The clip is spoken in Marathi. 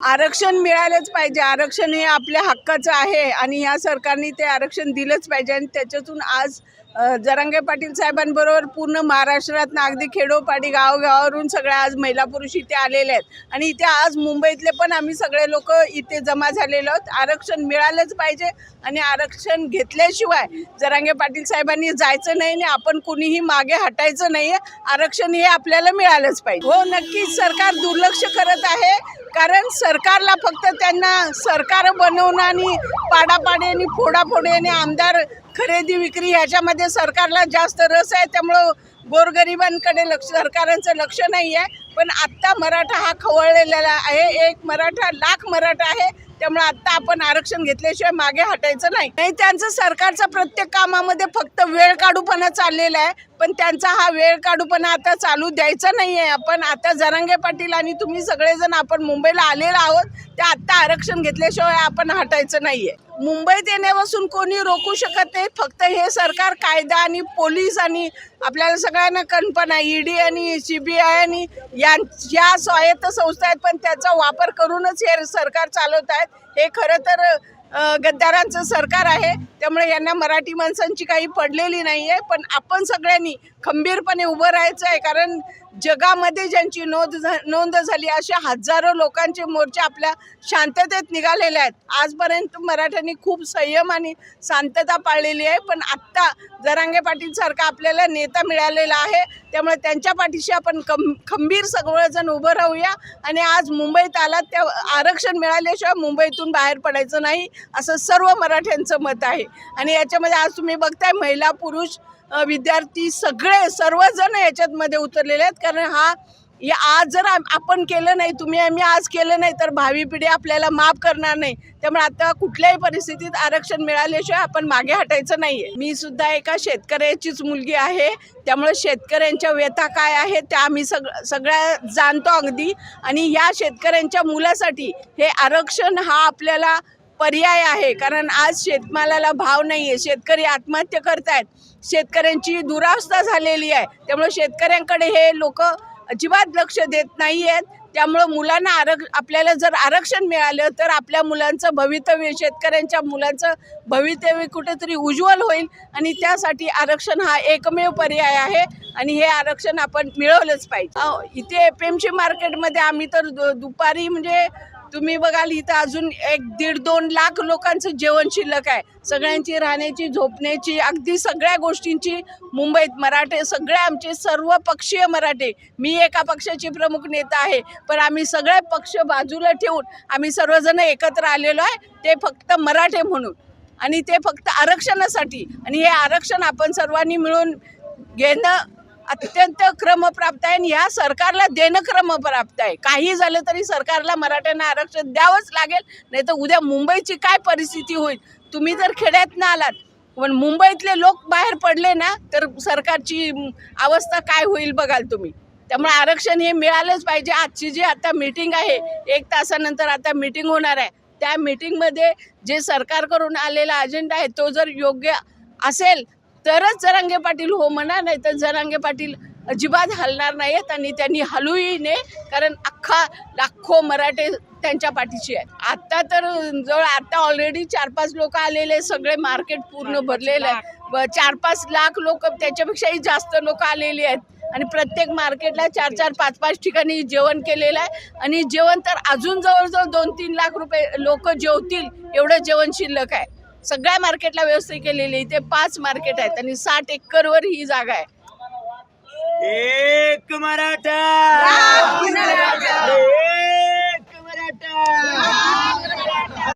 आरक्षण मिळालंच पाहिजे. आरक्षण हे आपल्या हक्काचं आहे आणि या सरकारने ते आरक्षण दिलंच पाहिजे आणि त्याच्यातून आज जरांगे पाटील साहेबांबरोबर पूर्ण महाराष्ट्रात अगदी खेडोपाडी गावगावावरून सगळ्या आज महिला पुरुष इथे आलेले आहेत. आणि इथे आज मुंबईतले पण आम्ही सगळे लोक इथे जमा झालेलो आहोत. आरक्षण मिळालंच पाहिजे आणि आरक्षण घेतल्याशिवाय जरांगे पाटील साहेबांनी जायचं नाही आणि आपण कुणीही मागे हटायचं नाही आरक्षण हे आपल्याला मिळालंच पाहिजे. हो नक्कीच. सरकार दुर्लक्ष करत आहे. कारण सरकारला फक्त त्यांना सरकार बनवणं आणि पाडापाडी आणि फोडाफोडी आणि आमदार खरेदी विक्री ह्याच्यामध्ये सरकारला जास्त रस आहे. त्यामुळं गोरगरिबांकडे लक्ष सरकारांचं लक्ष नाही आहे पण आत्ता मराठा हा खवळलेला आहे. एक मराठा लाख मराठा आहे. त्यामुळे आत्ता आपण आरक्षण घेतल्याशिवाय मागे हटायचं नाही. नाही त्यांचं सरकारचा प्रत्येक कामामध्ये फक्त वेळ काढूपणा चाललेला आहे. पण त्यांचा हा वेळ काढूपणा आता चालू द्यायचा नाही आहे आपण आता जरांगे पाटील आणि तुम्ही सगळेजण आपण मुंबईला आलेलो आहोत. ते आत्ता आरक्षण घेतल्याशिवाय आपण हटायचं नाही आहे मुंबईत येण्यापासून कोणी रोखू शकत नाही. फक्त हे सरकार कायदा आणि पोलीस आणि आपल्याला सगळ्यांना कल्पना ईडी आणि सी बी आय आणि या या स्वायत्त संस्था आहेत पण त्याचा वापर करूनच हे सरकार चालवत आहेत. हे खरं तर गद्दारांचं सरकार आहे. त्यामुळे यांना मराठी माणसांची काही पडलेली नाही आहे पण आपण सगळ्यांनी खंबीरपणे उभं राहायचं आहे कारण जगामध्ये ज्यांची नोंद नोंद झाली असे हजारो लोकांचे मोर्चे आपल्या शांततेत निघालेले आहेत. आजपर्यंत मराठ्यांनी खूप संयम आणि शांतता पाळलेली आहे पण आत्ता जरांगे पाटील सारखा आपल्याला नेता मिळालेला आहे. त्यामुळे त्यांच्या पाठीशी आपण कम खंबीर सगळेजण उभं राहूया आणि आज मुंबईत आलात त्या आरक्षण मिळाल्याशिवाय मुंबईतून बाहेर पडायचं नाही असं सर्व मराठ्यांचं मत आहे. आणि याच्यामध्ये आज तुम्ही बघताय महिला पुरुष विद्यार्थी सगळे सर्वजण याच्यात मध्ये उतरलेले आहेत. कारण हा या आज जर आपण केलं नाही तुम्ही आम्ही आज केलं नाही तर भावी पिढी आपल्याला माफ करणार नाही. त्यामुळे आता कुठल्याही परिस्थितीत आरक्षण मिळाल्याशिवाय आपण मागे हटायचं नाहीये. मी सुद्धा एका शेतकऱ्याचीच मुलगी आहे. त्यामुळे शेतकऱ्यांच्या व्यथा काय आहेत त्या आम्ही सग सगळ्या जाणतो अगदी. आणि या शेतकऱ्यांच्या मुलासाठी हे आरक्षण हा आपल्याला पर्याय आहे. कारण आज शेतमालाला भाव नाही आहे शेतकरी आत्महत्या करतायत. शेतकऱ्यांची दुरावस्था झालेली आहे. त्यामुळे शेतकऱ्यांकडे हे लोक अजिबात लक्ष देत नाही आहेत त्यामुळं मुलांना आरक्ष आपल्याला जर आरक्षण मिळालं तर आपल्या मुलांचं भवितव्य शेतकऱ्यांच्या मुलांचं भवितव्य कुठेतरी उज्ज्वल होईल आणि त्यासाठी आरक्षण हा एकमेव पर्याय आहे आणि हे आरक्षण आपण मिळवलंच पाहिजे. इथे एफ एम सी मार्केटमध्ये आम्ही तर दु- दुपारी म्हणजे तुम्ही बघाल इथं अजून एक दीड दोन लाख लोकांचं जेवण शिल्लक आहे. सगळ्यांची राहण्याची झोपण्याची अगदी सगळ्या गोष्टींची मुंबईत मराठे सगळे आमचे सर्व पक्षीय मराठे. मी एका पक्षाची प्रमुख नेता आहे पण आम्ही सगळे पक्ष बाजूला ठेवून आम्ही सर्वजण एकत्र आलेलो आहे. ते फक्त मराठे म्हणून आणि ते फक्त आरक्षणासाठी. आणि हे आरक्षण आपण सर्वांनी मिळून घेणं अत्यंत क्रमप्राप्त आहे आणि या सरकारला देणं क्रमप्राप्त आहे. काही झालं तरी सरकारला मराठ्यांना आरक्षण द्यावंच लागेल नाही तर उद्या मुंबईची काय परिस्थिती होईल? तुम्ही जर खेड्यातनं आलात पण मुंबईतले लोक बाहेर पडले ना तर सरकारची अवस्था काय होईल बघाल तुम्ही. त्यामुळे आरक्षण हे मिळालंच पाहिजे. आजची जी आता मीटिंग आहे एक तासानंतर आता मीटिंग होणार आहे. त्या मीटिंगमध्ये जे सरकारकडून आलेला अजेंडा आहे तो जर योग्य असेल तरच जरांगे पाटील हो म्हणा नाही तर जरांगे पाटील अजिबात हलणार नाहीत आणि त्यांनी हलूही नये कारण अख्खा लाखो मराठे त्यांच्या पाठीशी आहेत. आता तर जवळ आता ऑलरेडी चार पाच लोक आलेले सगळे मार्केट पूर्ण भरलेलं आहे चार पाच लाख लोक त्याच्यापेक्षाही जास्त लोक आलेली आहेत. आणि प्रत्येक मार्केटला चार चार पाच पाच ठिकाणी जेवण केलेलं आहे. आणि जेवण तर अजून जवळजवळ दोन तीन लाख रुपये लोक जेवतील एवढं जेवण शिल्लक आहे. सगळ्या मार्केटला व्यवस्था केलेली. इथे पाच मार्केट आहेत आणि साठ एकरवर ही जागा आहे. एक मराठा.